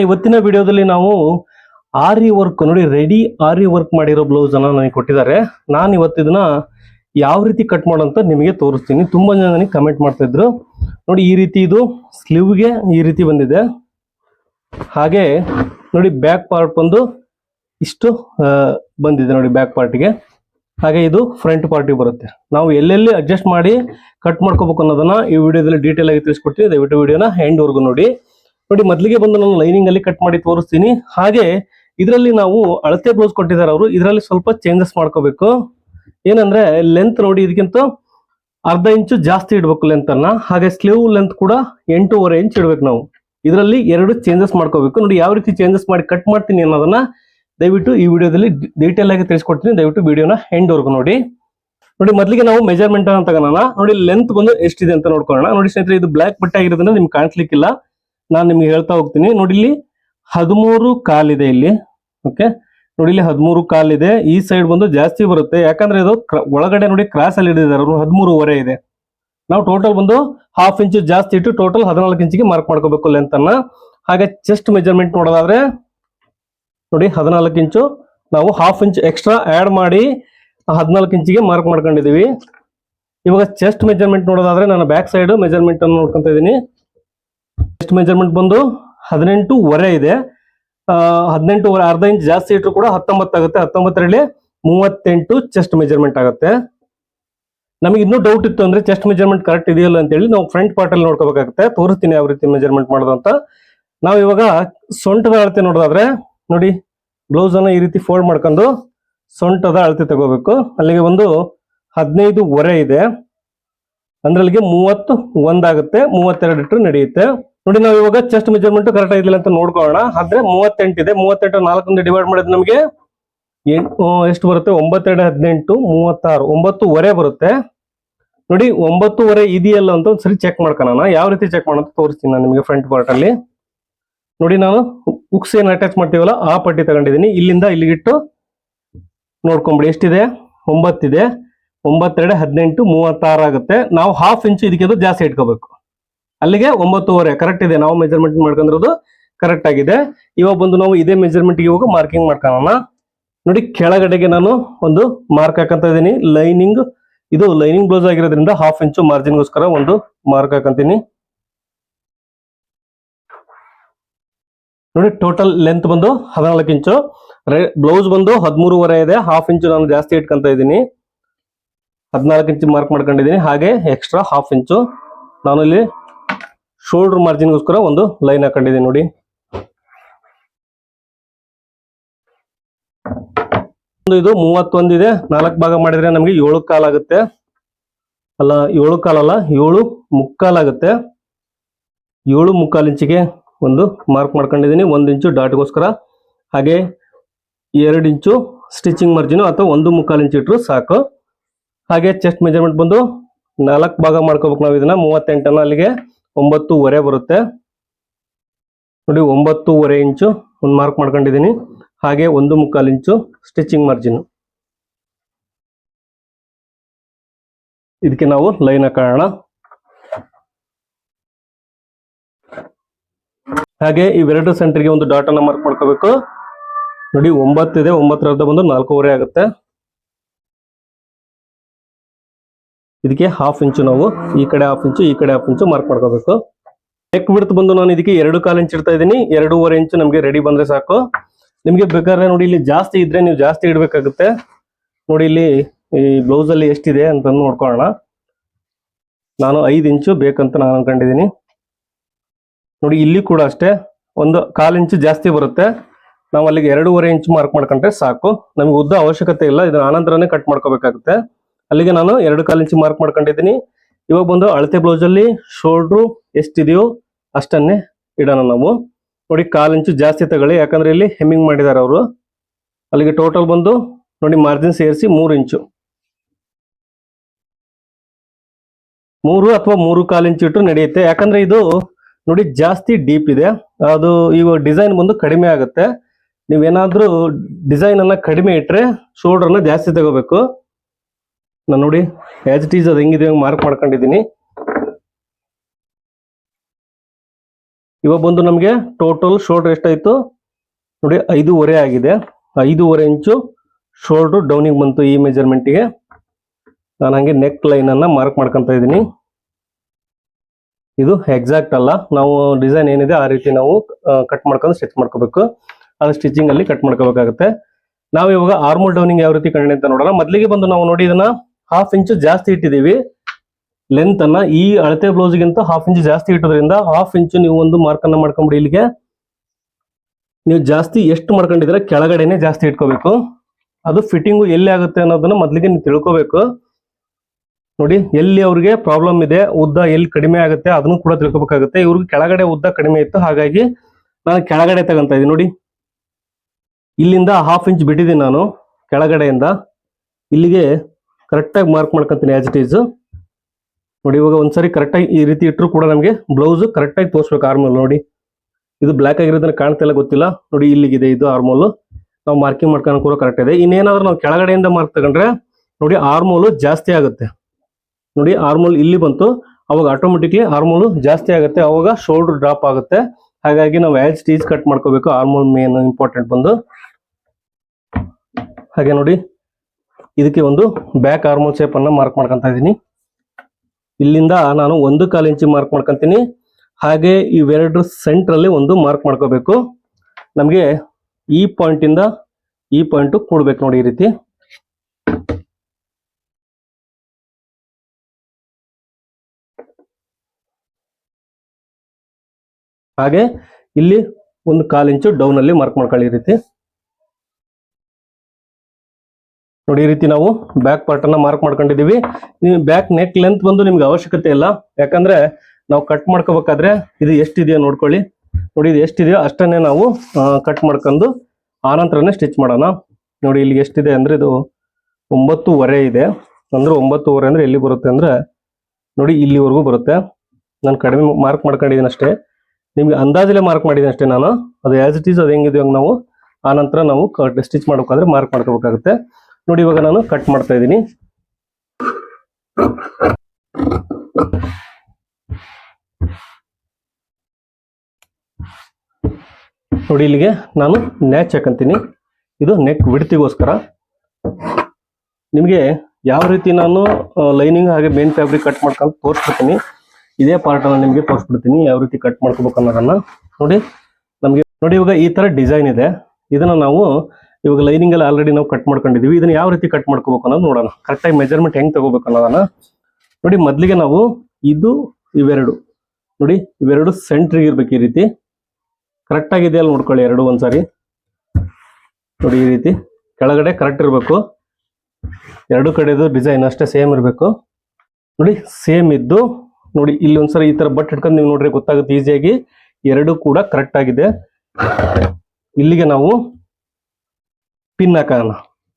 ಇವತ್ತಿನ ವಿಡಿಯೋದಲ್ಲಿ ನಾವು ಆರಿ ವರ್ಕ್ ನೋಡಿ ರೆಡಿ ಆರಿ ವರ್ಕ್ ಮಾಡಿರೋ ಬ್ಲೌಸ್ ಅನ್ನ ನನಗೆ ಕೊಟ್ಟಿದ್ದಾರೆ. ನಾನು ಇವತ್ತಿದನ್ನ ಯಾವ ರೀತಿ ಕಟ್ ಮಾಡೋಂತ ನಿಮಗೆ ತೋರಿಸ್ತೀನಿ. ತುಂಬಾ ಜನ ನನಗೆ ಕಮೆಂಟ್ ಮಾಡ್ತಾ ಇದ್ರು. ನೋಡಿ, ಈ ರೀತಿ ಇದು ಸ್ಲೀವ್ಗೆ ಈ ರೀತಿ ಬಂದಿದೆ. ಹಾಗೆ ನೋಡಿ ಬ್ಯಾಕ್ ಪಾರ್ಟ್ ಬಂದು ಇಷ್ಟು ಬಂದಿದೆ ನೋಡಿ ಬ್ಯಾಕ್ ಪಾರ್ಟಿಗೆ ಹಾಗೆ ಇದು ಫ್ರಂಟ್ ಪಾರ್ಟಿ ಬರುತ್ತೆ. ನಾವು ಎಲ್ಲೆಲ್ಲಿ ಅಡ್ಜಸ್ಟ್ ಮಾಡಿ ಕಟ್ ಮಾಡ್ಕೋಬೇಕು ಅನ್ನೋದನ್ನ ಈ ವಿಡಿಯೋದಲ್ಲಿ ಡೀಟೇಲ್ ಆಗಿ ತಿಳಿಸ್ಕೊಡ್ತೀವಿ. ದಯವಿಟ್ಟು ವಿಡಿಯೋನ ಎಂಡ್ ವರ್ಗು ನೋಡಿ. ನೋಡಿ, ಮೊದಲಿಗೆ ಬಂದು ನಾನು ಲೈನಿಂಗ್ ಅಲ್ಲಿ ಕಟ್ ಮಾಡಿ ತೋರಿಸ್ತೀನಿ. ಹಾಗೆ ಇದರಲ್ಲಿ ನಾವು ಅಳತೆ ಬ್ಲೌಸ್ ಕೊಟ್ಟಿದ್ದಾರೆ ಅವರು. ಇದರಲ್ಲಿ ಸ್ವಲ್ಪ ಚೇಂಜಸ್ ಮಾಡ್ಕೋಬೇಕು. ಏನಂದ್ರೆ ಲೆಂತ್ ನೋಡಿ, ಇದಕ್ಕಿಂತ ಅರ್ಧ ಇಂಚು ಜಾಸ್ತಿ ಇಡಬೇಕು ಲೆಂತ್ ಅನ್ನ. ಹಾಗೆ ಸ್ಲೀವ್ ಲೆಂತ್ ಕೂಡ ಎಂಟೂವರೆ ಇಂಚ್ ಇಡಬೇಕು ನಾವು. ಇದರಲ್ಲಿ ಎರಡು ಚೇಂಜಸ್ ಮಾಡ್ಕೋಬೇಕು. ನೋಡಿ, ಯಾವ ರೀತಿ ಚೇಂಜಸ್ ಮಾಡಿ ಕಟ್ ಮಾಡ್ತೀನಿ ಅನ್ನೋದನ್ನ ದಯವಿಟ್ಟು ಈ ವಿಡಿಯೋದಲ್ಲಿ ಡೀಟೇಲ್ ಆಗಿ ತಿಳಿಸ್ಕೊಡ್ತೀನಿ. ದಯವಿಟ್ಟು ವಿಡಿಯೋನ ಎಂಡ್ ವರ್ಗು ನೋಡಿ. ನೋಡಿ, ಮೊದಲಿಗೆ ನಾವು ಮೆಜರ್ಮೆಂಟ್ ಅನ್ನ ತಗೋಣ ನೋಡಿ ಲೆಂತ್ ಬಂದು ಎಷ್ಟಿದೆ ಅಂತ ನೋಡ್ಕೊಳ್ಳೋಣ. ನೋಡಿ ಸ್ನೇಹಿತರೆ, ಇದು ಬ್ಲಾಕ್ ಬಟ್ಟೆ ಆಗಿರೋದ್ರಿಂದ ನಿಮ್ಗೆ ಕಾಣಿಸ್ಲಿಕ್ಕಿಲ್ಲ. ನಾನು ನಿಮ್ಗೆ ಹೇಳ್ತಾ ಹೋಗ್ತೀನಿ. ನೋಡಿ ಇಲ್ಲಿ ಹದಿಮೂರು ಕಾಲಿದೆ ಇಲ್ಲಿ. ಓಕೆ ನೋಡಿ ಇಲ್ಲಿ ಹದಿಮೂರು ಕಾಲಿದೆ ಈ ಸೈಡ್ ಬಂದು ಜಾಸ್ತಿ ಬರುತ್ತೆ. ಯಾಕಂದ್ರೆ ಇದು ಒಳಗಡೆ ನೋಡಿ ಕ್ರಾಸ್ ಅಲ್ಲಿ ಹಿಡಿದಿದ್ದಾರೆ. ಅವರು ಹದಿಮೂರುವರೆ ಇದೆ. ನಾವು ಟೋಟಲ್ ಬಂದು ಹಾಫ್ ಇಂಚು ಜಾಸ್ತಿ ಇಟ್ಟು ಟೋಟಲ್ ಹದಿನಾಲ್ಕು ಇಂಚಿಗೆ ಮಾರ್ಕ್ ಮಾಡ್ಕೋಬೇಕು ಲೆಂತ್ ಅನ್ನ. ಹಾಗೆ ಚೆಸ್ಟ್ ಮೆಜರ್ಮೆಂಟ್ ನೋಡೋದಾದ್ರೆ, ನೋಡಿ ಹದಿನಾಲ್ಕು ಇಂಚು ನಾವು ಹಾಫ್ ಇಂಚ್ ಎಕ್ಸ್ಟ್ರಾ ಆ್ಯಡ್ ಮಾಡಿ ಹದಿನಾಲ್ಕು ಇಂಚಿಗೆ ಮಾರ್ಕ್ ಮಾಡ್ಕೊಂಡಿದೀವಿ ಇವಾಗ ಚೆಸ್ಟ್ ಮೆಜರ್ಮೆಂಟ್ ನೋಡೋದಾದ್ರೆ, ನಾನು ಬ್ಯಾಕ್ ಸೈಡ್ ಮೆಜರ್ಮೆಂಟ್ ಅನ್ನು ನೋಡ್ಕೊಂತ ಇದೀನಿ ಚೆಸ್ಟ್ ಮೆಜರ್ಮೆಂಟ್ ಬಂದು ಹದಿನೆಂಟೂವರೆ ಇದೆ. ಹದಿನೆಂಟೂವರೆ, ಅರ್ಧ ಇಂಚ್ ಜಾಸ್ತಿ ಇಟ್ಟರು ಕೂಡ ಹತ್ತೊಂಬತ್ತು ಆಗುತ್ತೆ. ಹತ್ತೊಂಬತ್ತರಲ್ಲಿ ಮೂವತ್ತೆಂಟು ಚೆಸ್ಟ್ ಮೆಜರ್ಮೆಂಟ್ ಆಗುತ್ತೆ. ನಮಗೆ ಇನ್ನೂ ಡೌಟ್ ಇತ್ತು ಅಂದ್ರೆ ಚೆಸ್ಟ್ ಮೆಜರ್ಮೆಂಟ್ ಕರೆಕ್ಟ್ ಇದೆಯಲ್ಲ ಅಂತ ಹೇಳಿ ನಾವು ಫ್ರಂಟ್ ಪಾರ್ಟ್ ಅಲ್ಲಿ ನೋಡ್ಕೋಬೇಕಾಗುತ್ತೆ. ತೋರಿಸ್ತೀನಿ ಯಾವ ರೀತಿ ಮೆಜರ್ಮೆಂಟ್ ಮಾಡೋದು ಅಂತ. ನಾವು ಇವಾಗ ಸೊಂಟದ ಅಳತೆ ನೋಡೋದಾದ್ರೆ, ನೋಡಿ ಬ್ಲೌಸ್ ಅನ್ನ ಈ ರೀತಿ ಫೋಲ್ಡ್ ಮಾಡ್ಕೊಂಡು ಸೊಂಟದ ಅಳತೆ ತಗೋಬೇಕು. ಅಲ್ಲಿಗೆ ಒಂದು ಹದಿನೈದು ಹದಿನೈದುವರೆ ಇದೆ. ಅಂದ್ರೆ ಅಲ್ಲಿಗೆ ಮೂವತ್ತು ಒಂದಾಗುತ್ತೆ. ಮೂವತ್ತೆರಡು ಇಟ್ಟರು ನಡೆಯುತ್ತೆ. ನೋಡಿ, ನಾವು ಇವಾಗ ಚೆಸ್ಟ್ ಮೆಜರ್ಮೆಂಟ್ ಕರೆಕ್ಟ್ ಆಗಿಲ್ಲ ಅಂತ ನೋಡ್ಕೊಳ್ಳೋಣ. ಆದ್ರೆ ಮೂವತ್ತೆಂಟು ಇದೆ. ಮೂವತ್ತೆಂಟು ನಾಲ್ಕರಿಂದ ಡಿವೈಡ್ ಮಾಡಿದ್ರೆ ನಮಗೆ ಎಷ್ಟು ಬರುತ್ತೆ? ಒಂಬತ್ತೆರಡು ಹದಿನೆಂಟು, ಮೂವತ್ತಾರು, ಒಂಬತ್ತುವರೆ ಬರುತ್ತೆ. ನೋಡಿ, ಒಂಬತ್ತುವರೆ ಇದೆಯಲ್ಲ ಅಂತ ಒಂದ್ಸರಿ ಚೆಕ್ ಮಾಡ್ಕೊಳ್ಳೋಣ. ಯಾವ ರೀತಿ ಚೆಕ್ ಮಾಡೋದು ತೋರಿಸ್ತೀನಿ ನಾನು ನಿಮಗೆ ಫ್ರಂಟ್ ಪಾರ್ಟ್ ಅಲ್ಲಿ. ನೋಡಿ, ನಾನು ಉಕ್ಸ್ ಏನು ಅಟ್ಯಾಚ್ ಮಾಡ್ತೀವಲ್ಲ, ಆ ಪಟ್ಟಿ ತಗೊಂಡಿದ್ದೀನಿ. ಇಲ್ಲಿಂದ ಇಲ್ಲಿಗಿಟ್ಟು ನೋಡ್ಕೊಂಬಿಡಿ. ಎಷ್ಟಿದೆ? ಒಂಬತ್ತಿದೆ. ಒಂಬತ್ತೆರಡು, ಹದಿನೆಂಟು, ಮೂವತ್ತಾರು ಆಗುತ್ತೆ. ನಾವು ಹಾಫ್ ಇಂಚು ಇದಕ್ಕಿಂತ ಜಾಸ್ತಿ ಇಟ್ಕೋಬೇಕು. ಅಲ್ಲಿಗೆ ಒಂಬತ್ತುವರೆ. ಕರೆಕ್ಟ್ ಇದೆ. ನಾವು ಮೆಜರ್ಮೆಂಟ್ ಮಾಡ್ಕೊಂಡಿರೋದು ಕರೆಕ್ಟ್ ಆಗಿದೆ. ಇವಾಗ ಬಂದು ನಾವು ಇದೇ ಮೆಜರ್ಮೆಂಟ್ ಹೋಗಿ ಮಾರ್ಕಿಂಗ್ ಮಾಡ್ಕೊಳ್ಳೋಣ. ನೋಡಿ, ಕೆಳಗಡೆಗೆ ನಾನು ಒಂದು ಮಾರ್ಕ್ ಹಾಕಂತ ಇದ್ದೀನಿ. ಲೈನಿಂಗ್ ಇದು ಲೈನಿಂಗ್ ಬ್ಲೌಸ್ ಆಗಿರೋದ್ರಿಂದ ಹಾಫ್ ಇಂಚು ಮಾರ್ಜಿನ್ಗೋಸ್ಕರ ಒಂದು ಮಾರ್ಕ್ ಹಾಕಂತೀನಿ. ನೋಡಿ ಟೋಟಲ್ ಲೆಂತ್ ಬಂದು ಹದಿನಾಲ್ಕು ಇಂಚು ಬ್ಲೌಸ್ ಬಂದು ಹದಿಮೂರುವರೆ ಇದೆ. ಹಾಫ್ ಇಂಚು ನಾನು ಜಾಸ್ತಿ ಇಟ್ಕೊಂತ ಇದ್ದೀನಿ. ಹದಿನಾಲ್ಕು ಇಂಚು ಮಾರ್ಕ್ ಮಾಡ್ಕೊಂಡಿದ್ದೀನಿ. ಹಾಗೆ ಎಕ್ಸ್ಟ್ರಾ ಹಾಫ್ ಇಂಚು ನಾನು ಇಲ್ಲಿ ಶೋಲ್ಡರ್ ಮಾರ್ಜಿನ್ಗೋಸ್ಕರ ಒಂದು ಲೈನ್ ಹಾಕೊಂಡಿದ್ದೀನಿ ನೋಡಿ. ಒಂದು ಇದು ಮೂವತ್ತೊಂದಿದೆ ನಾಲ್ಕು ಭಾಗ ಮಾಡಿದ್ರೆ ನಮಗೆ ಏಳು ಕಾಲ್ ಆಗುತ್ತೆ. ಅಲ್ಲ, ಏಳು ಕಾಲಲ್ಲ ಏಳು ಮುಕ್ಕಾಲಾಗುತ್ತೆ ಏಳು ಮುಕ್ಕಾಲು ಇಂಚಿಗೆ ಒಂದು ಮಾರ್ಕ್ ಮಾಡ್ಕೊಂಡಿದ್ದೀನಿ. ಒಂದು ಇಂಚು ಡಾಟ್ಗೋಸ್ಕರ ಹಾಗೆ ಎರಡು ಇಂಚು ಸ್ಟಿಚಿಂಗ್ ಮಾರ್ಜಿನ್ ಅಥವಾ ಒಂದು ಮುಕ್ಕಾಲು ಇಂಚು ಇಟ್ಟರು ಸಾಕು. ಹಾಗೆ ಚೆಸ್ಟ್ ಮೆಜರ್ಮೆಂಟ್ ಬಂದು ನಾಲ್ಕು ಭಾಗ ಮಾಡ್ಕೋಬೇಕು ನಾವು ಇದನ್ನ ಮೂವತ್ತೆಂಟನ್ನು ಅಲ್ಲಿಗೆ ಒಂಬತ್ತೂವರೆ ಬರುತ್ತೆ. ನೋಡಿ, ಒಂಬತ್ತೂವರೆ ಇಂಚು ಒಂದು ಮಾರ್ಕ್ ಮಾಡ್ಕೊಂಡಿದ್ದೀನಿ. ಹಾಗೆ ಒಂದು ಮುಕ್ಕಾಲು ಇಂಚು ಸ್ಟಿಚಿಂಗ್ ಮಾರ್ಜಿನ್ ಇದಕ್ಕೆ ನಾವು ಲೈನ್ ಹಾಕೋಣ ಹಾಗೆ ಇವೆರಡು ಸೆಂಟರ್ಗೆ ಒಂದು ಡಾಟ್ ಮಾರ್ಕ್ ಮಾಡ್ಕೋಬೇಕು. ನೋಡಿ ಒಂಬತ್ತಿದೆ ಒಂಬತ್ತರ ಅರ್ಧ ಬಂದು ನಾಲ್ಕೂವರೆ ಆಗುತ್ತೆ. ಇದಕ್ಕೆ ಹಾಫ್ ಇಂಚು ನಾವು ಈ ಕಡೆ ಹಾಫ್ ಇಂಚು ಈ ಕಡೆ ಹಾಫ್ ಇಂಚು ಮಾರ್ಕ್ ಮಾಡ್ಕೋಬೇಕು. ನೆಕ್ ಬಿಡ್ತು ಬಂದು ನಾನು ಇದಕ್ಕೆ ಎರಡು ಕಾಲು ಇಂಚ್ ಇಡ್ತಾ ಇದ್ದೀನಿ. ಎರಡೂವರೆ ಇಂಚು ನಮಗೆ ರೆಡಿ ಬಂದ್ರೆ ಸಾಕು. ನಿಮಗೆ ಬೇಕಾದ್ರೆ ನೋಡಿ ಇಲ್ಲಿ ಜಾಸ್ತಿ ಇದ್ರೆ ನೀವು ಜಾಸ್ತಿ ಇಡಬೇಕಾಗುತ್ತೆ. ನೋಡಿ ಇಲ್ಲಿ ಈ ಬ್ಲೌಸ್ ಅಲ್ಲಿ ಎಷ್ಟಿದೆ ಅಂತ ನೋಡ್ಕೊಳ್ಳೋಣ. ನಾನು ಐದು ಇಂಚು ಬೇಕಂತ ನಾನು ಅನ್ಕೊಂಡಿದ್ದೀನಿ. ನೋಡಿ ಇಲ್ಲಿ ಕೂಡ ಅಷ್ಟೇ ಒಂದು ಕಾಲು ಇಂಚು ಜಾಸ್ತಿ ಬರುತ್ತೆ. ನಾವು ಅಲ್ಲಿಗೆ ಎರಡೂವರೆ ಇಂಚು ಮಾರ್ಕ್ ಮಾಡ್ಕೊಂಡ್ರೆ ಸಾಕು. ನಮಗೆ ಉದ್ದ ಅವಶ್ಯಕತೆ ಇಲ್ಲ. ಇದನ್ನ ಆನಂತರನೇ ಕಟ್ ಮಾಡ್ಕೋಬೇಕಾಗುತ್ತೆ. ಅಲ್ಲಿಗೆ ನಾನು ಎರಡು ಕಾಲು ಇಂಚು ಮಾರ್ಕ್ ಮಾಡ್ಕೊಂಡಿದ್ದೀನಿ. ಇವಾಗ ಬಂದು ಅಳತೆ ಬ್ಲೌಸ್ ಅಲ್ಲಿ ಶೋಲ್ಡ್ರು ಎಷ್ಟಿದೆಯೋ ಅಷ್ಟನ್ನೇ ಇಡೋಣ ನಾವು. ನೋಡಿ ಕಾಲು ಇಂಚು ಜಾಸ್ತಿ ತಗೊಳ್ಳಿ, ಯಾಕಂದ್ರೆ ಇಲ್ಲಿ ಹೆಮ್ಮಿಂಗ್ ಮಾಡಿದ್ದಾರೆ ಅವರು. ಅಲ್ಲಿಗೆ ಟೋಟಲ್ ಬಂದು ನೋಡಿ ಮಾರ್ಜಿನ್ ಸೇರಿಸಿ ಮೂರು ಇಂಚು. ಮೂರು ಅಥವಾ ಮೂರು ಕಾಲು ಇಂಚು ಇಟ್ಟು ನಡೆಯುತ್ತೆ. ಯಾಕಂದ್ರೆ ಇದು ನೋಡಿ ಜಾಸ್ತಿ ಡೀಪ್ ಇದೆ. ಅದು ಈಗ ಡಿಸೈನ್ ಬಂದು ಕಡಿಮೆ ಆಗುತ್ತೆ. ನೀವೇನಾದ್ರೂ ಡಿಸೈನ್ ಅನ್ನ ಕಡಿಮೆ ಇಟ್ರೆ ಶೋಲ್ಡರ್ ಅನ್ನ ಜಾಸ್ತಿ ತಗೋಬೇಕು. ನಾನು ನೋಡಿ ಆಸ್ ಇಟ್ ಈಸ್ ಅದು ಹೆಂಗಿದೆ ಮಾರ್ಕ್ ಮಾಡ್ಕೊಂಡಿದ್ದೀನಿ. ಇವಾಗ ಬಂದು ನಮಗೆ ಟೋಟಲ್ ಶೋಲ್ಡರ್ ಎಷ್ಟಾಯಿತು? ನೋಡಿ, ಐದೂವರೆ ಆಗಿದೆ. ಐದೂವರೆ ಇಂಚು ಶೋಲ್ಡ್ರು ಡೌನಿಗೆ ಬಂತು ಈ ಮೆಜರ್ಮೆಂಟಿಗೆ ನಾನು ಹಂಗೆ ನೆಕ್ ಲೈನನ್ನು ಮಾರ್ಕ್ ಮಾಡ್ಕೊಂತ ಇದ್ದೀನಿ. ಇದು ಎಕ್ಸಾಕ್ಟ್ ಅಲ್ಲ. ನಾವು ಡಿಸೈನ್ ಏನಿದೆ ಆ ರೀತಿ ನಾವು ಕಟ್ ಮಾಡ್ಕೊಂಡು ಸ್ಟಿಚ್ ಮಾಡ್ಕೋಬೇಕು. ಅದು ಸ್ಟಿಚಿಂಗ್ ಅಲ್ಲಿ ಕಟ್ ಮಾಡ್ಕೋಬೇಕಾಗುತ್ತೆ. ನಾವು ಇವಾಗ ಆರ್ಮೋಲ್ ಡೌನಿಂಗ್ ಯಾವ ರೀತಿ ಕಂಡು ಅಂತ ನೋಡೋಣ. ಮೊದಲಿಗೆ ಬಂದು ನಾವು ನೋಡಿ ಇದನ್ನ ಹಾಫ್ ಇಂಚು ಜಾಸ್ತಿ ಇಟ್ಟಿದ್ದೀವಿ. ಲೆಂತ್ ಅನ್ನ ಈ ಅಳತೆ ಬ್ಲೌಸ್ ಗಿಂತ ಹಾಫ್ ಇಂಚ್ ಜಾಸ್ತಿ ಇಟ್ಟೋದ್ರಿಂದ ಹಾಫ್ ಇಂಚು ನೀವು ಒಂದು ಮಾರ್ಕ್ ಅನ್ನ ಮಾಡ್ಕೊಂಬಿಡಿ ಇಲ್ಲಿಗೆ. ನೀವು ಜಾಸ್ತಿ ಎಷ್ಟು ಮಾಡ್ಕೊಂಡಿದ್ರೆ ಕೆಳಗಡೆನೆ ಜಾಸ್ತಿ ಇಟ್ಕೋಬೇಕು. ಅದು ಫಿಟ್ಟಿಂಗು ಎಲ್ಲಿ ಆಗುತ್ತೆ ಅನ್ನೋದನ್ನ ಮೊದಲಿಗೆ ನೀವು ತಿಳ್ಕೋಬೇಕು. ನೋಡಿ, ಎಲ್ಲಿ ಅವ್ರಿಗೆ ಪ್ರಾಬ್ಲಮ್ ಇದೆ, ಉದ್ದ ಎಲ್ಲಿ ಕಡಿಮೆ ಆಗುತ್ತೆ ಅದನ್ನು ಕೂಡ ತಿಳ್ಕೊಬೇಕಾಗುತ್ತೆ. ಇವ್ರಿಗೆ ಕೆಳಗಡೆ ಉದ್ದ ಕಡಿಮೆ ಇತ್ತು, ಹಾಗಾಗಿ ನಾನು ಕೆಳಗಡೆ ತಗೊಂತ ಇದ್ದೀನಿ. ನೋಡಿ, ಇಲ್ಲಿಂದ ಹಾಫ್ ಇಂಚ್ ಬಿಟ್ಟಿದ್ದೀನಿ ನಾನು, ಕೆಳಗಡೆಯಿಂದ. ಇಲ್ಲಿಗೆ ಕರೆಕ್ಟಾಗಿ ಮಾರ್ಕ್ ಮಾಡ್ಕೊಂತೀನಿ ಆಸ್ ಇಟ್ ಈಸ್ ನೋಡಿ, ಇವಾಗ ಒಂದ್ಸರಿ ಕರೆಕ್ಟಾಗಿ ಈ ರೀತಿ ಇಟ್ಟರು ಕೂಡ ನಮಗೆ ಬ್ಲೌಸ್ ಕರೆಕ್ಟಾಗಿ ತೋರಿಸ್ಬೇಕು ಆರ್ಮೋಲ್ ನೋಡಿ, ಇದು ಬ್ಲ್ಯಾಕ್ ಆಗಿರೋದನ್ನ ಕಾಣ್ತಾ ಇಲ್ಲ, ಗೊತ್ತಿಲ್ಲ. ನೋಡಿ, ಇಲ್ಲಿಗಿದೆ ಇದು ಆರ್ಮೋಲ್ ನಾವು ಮಾರ್ಕಿಂಗ್ ಮಾಡ್ಕೊಂಡು ಕೂಡ ಕರೆಕ್ಟ್ ಇದೆ. ಇನ್ನೇನಾದ್ರೂ ನಾವು ಕೆಳಗಡೆಯಿಂದ ಮಾರ್ಕ್ ತಗೊಂಡ್ರೆ, ನೋಡಿ ಆರ್ಮೋಲು ಜಾಸ್ತಿ ಆಗುತ್ತೆ. ನೋಡಿ ಆರ್ಮೋಲ್ ಇಲ್ಲಿ ಬಂತು. ಅವಾಗ ಆಟೋಮೆಟಿಕ್ಲಿ ಆರ್ಮೋಲು ಜಾಸ್ತಿ ಆಗುತ್ತೆ. ಅವಾಗ ಶೋಲ್ಡರ್ ಡ್ರಾಪ್ ಆಗುತ್ತೆ. ಹಾಗಾಗಿ ನಾವು ಆಸ್ ಸ್ಟೀಚ್ ಕಟ್ ಮಾಡ್ಕೋಬೇಕು. ಆರ್ಮೋಲ್ ಮೇನ್ ಇಂಪಾರ್ಟೆಂಟ್ ಬಂದು. ಹಾಗೆ ನೋಡಿ ಇದಕ್ಕೆ ಒಂದು ಬ್ಯಾಕ್ ಆರ್ಮೋಲ್ ಶೇಪ್ ಅನ್ನ ಮಾರ್ಕ್ ಮಾಡ್ಕೊಂತ ಇದ್ದೀನಿ. ಇಲ್ಲಿಂದ ನಾನು ಒಂದು ಕಾಲು ಇಂಚು ಮಾರ್ಕ್ ಮಾಡ್ಕೊಂತೀನಿ. ಹಾಗೆ ಇವೆರಡು ಸೆಂಟರ್ ಅಲ್ಲಿ ಒಂದು ಮಾರ್ಕ್ ಮಾಡ್ಕೋಬೇಕು. ನಮಗೆ ಈ ಪಾಯಿಂಟ್ ಇಂದ ಈ ಪಾಯಿಂಟ್ ಕೂಡ್ಬೇಕು ನೋಡಿ ಈ ರೀತಿ. ಹಾಗೆ ಇಲ್ಲಿ ಒಂದು ಕಾಲು ಇಂಚು ಡೌನ್ ಅಲ್ಲಿ ಮಾರ್ಕ್ ಮಾಡ್ಕೊಳ್ಳಿ ಈ ರೀತಿ. ನೋಡಿ, ಈ ರೀತಿ ನಾವು ಬ್ಯಾಕ್ ಪಾರ್ಟ್ ಅನ್ನ ಮಾರ್ಕ್ ಮಾಡ್ಕೊಂಡಿದೀವಿ ಬ್ಯಾಕ್ ನೆಕ್ ಲೆಂತ್ ಬಂದು ನಿಮ್ಗೆ ಅವಶ್ಯಕತೆ ಇಲ್ಲ. ಯಾಕಂದ್ರೆ ನಾವು ಕಟ್ ಮಾಡ್ಕೋಬೇಕಾದ್ರೆ ಇದು ಎಷ್ಟಿದೆಯೋ ನೋಡ್ಕೊಳ್ಳಿ. ನೋಡಿ, ಇದು ಎಷ್ಟಿದೆಯೋ ಅಷ್ಟನ್ನೇ ನಾವು ಕಟ್ ಮಾಡ್ಕೊಂಡು ಆನಂತರನೇ ಸ್ಟಿಚ್ ಮಾಡೋಣ. ನೋಡಿ ಇಲ್ಲಿ ಎಷ್ಟಿದೆ ಅಂದ್ರೆ ಇದು ಒಂಬತ್ತುವರೆ ಇದೆ. ಅಂದ್ರೆ ಒಂಬತ್ತುವರೆ ಅಂದ್ರೆ ಎಲ್ಲಿ ಬರುತ್ತೆ ಅಂದ್ರೆ ನೋಡಿ, ಇಲ್ಲಿವರೆಗೂ ಬರುತ್ತೆ. ನಾನು ಕಡಿಮೆ ಮಾರ್ಕ್ ಮಾಡ್ಕೊಂಡಿದ್ದೀನಿ ಅಷ್ಟೇ. ನಿಮ್ಗೆ ಅಂದಾಜಲ್ಲೇ ಮಾರ್ಕ್ ಮಾಡಿದ್ದೀನಿ ಅಷ್ಟೇ ನಾನು. ಅದು ಆಸ್ ಇಟ್ ಈಸ್ ಅದು ಹೆಂಗಿದೆಯೋ ನಾವು ಆನಂತರ ನಾವು ಸ್ಟಿಚ್ ಮಾಡ್ಬೇಕಾದ್ರೆ ಮಾರ್ಕ್ ಮಾಡ್ಕೋಬೇಕಾಗುತ್ತೆ. ನೋಡಿ ಇವಾಗ ನಾನು ಕಟ್ ಮಾಡ್ತಾ ಇದ್ದೀನಿ. ನೋಡಿ ಇಲ್ಲಿಗೆ ನಾನು ನ್ಯಾಚ್ ಹಾಕಂತೀನಿ. ಇದು ನೆಕ್ ವಿಡ್ತಿಗೋಸ್ಕರ. ನಿಮಗೆ ಯಾವ ರೀತಿ ನಾನು ಲೈನಿಂಗ್ ಹಾಗೆ ಮೇನ್ ಫ್ಯಾಬ್ರಿಕ್ ಕಟ್ ಮಾಡ್ಕೊಂಡು ತೋರಿಸ್ಬಿಡ್ತೀನಿ, ಇದೇ ಪಾರ್ಟ್ ನಾನು ನಿಮಗೆ ತೋರಿಸ್ಬಿಡ್ತೀನಿ, ಯಾವ ರೀತಿ ಕಟ್ ಮಾಡ್ಕೋಬೇಕು ಅನ್ನೋದನ್ನ ನೋಡಿ, ನಮಗೆ, ನೋಡಿ ಇವಾಗ ಈ ತರ ಡಿಸೈನ್ ಇದೆ. ಇದನ್ನ ನಾವು ಇವಾಗ ಲೈನಿಂಗ್ ಎಲ್ಲ ಆಲ್ರೆಡಿ ನಾವು ಕಟ್ ಮಾಡ್ಕೊಂಡಿದೀವಿ. ಇದನ್ನ ಯಾವ ರೀತಿ ಕಟ್ ಮಾಡ್ಕೋಬೇಕು ಅನ್ನೋದು ನೋಡೋಣ. ಕರೆಕ್ಟಾಗಿ ಮೆಜರ್ಮೆಂಟ್ ಹೆಂಗ್ ತಗೋಬೇಕು ಅನ್ನೋದನ್ನ. ನೋಡಿ, ಮೊದಲಿಗೆ ನಾವು ಇದು, ಇವೆರಡು. ನೋಡಿ, ಇವೆರಡು ಸೆಂಟ್ರಿಗೆ ಇರ್ಬೇಕು ಈ ರೀತಿ. ಕರೆಕ್ಟ್ ಆಗಿದೆ ಅಲ್ಲಿ ನೋಡ್ಕೊಳ್ಳಿ, ಎರಡು ಒಂದ್ಸಾರಿ. ನೋಡಿ, ಈ ರೀತಿ. ಕೆಳಗಡೆ ಕರೆಕ್ಟ್ ಇರಬೇಕು. ಎರಡು ಕಡೆದು ಡಿಸೈನ್ ಅಷ್ಟೇ ಸೇಮ್ ಇರಬೇಕು. ನೋಡಿ ಸೇಮ್ ಇದ್ದು, ನೋಡಿ, ಇಲ್ಲಿ ಒಂದ್ಸರಿ ಈ ತರ ಬಟ್ ಇಟ್ಕೊಂಡು ನೀವು ನೋಡ್ರಿ, ಗೊತ್ತಾಗುತ್ತೆ ಈಸಿಯಾಗಿ ಎರಡು ಕೂಡ ಕರೆಕ್ಟ್ ಆಗಿದೆ. ಇಲ್ಲಿಗೆ ನಾವು ಪಿನ್ ಹಾಕೋಣ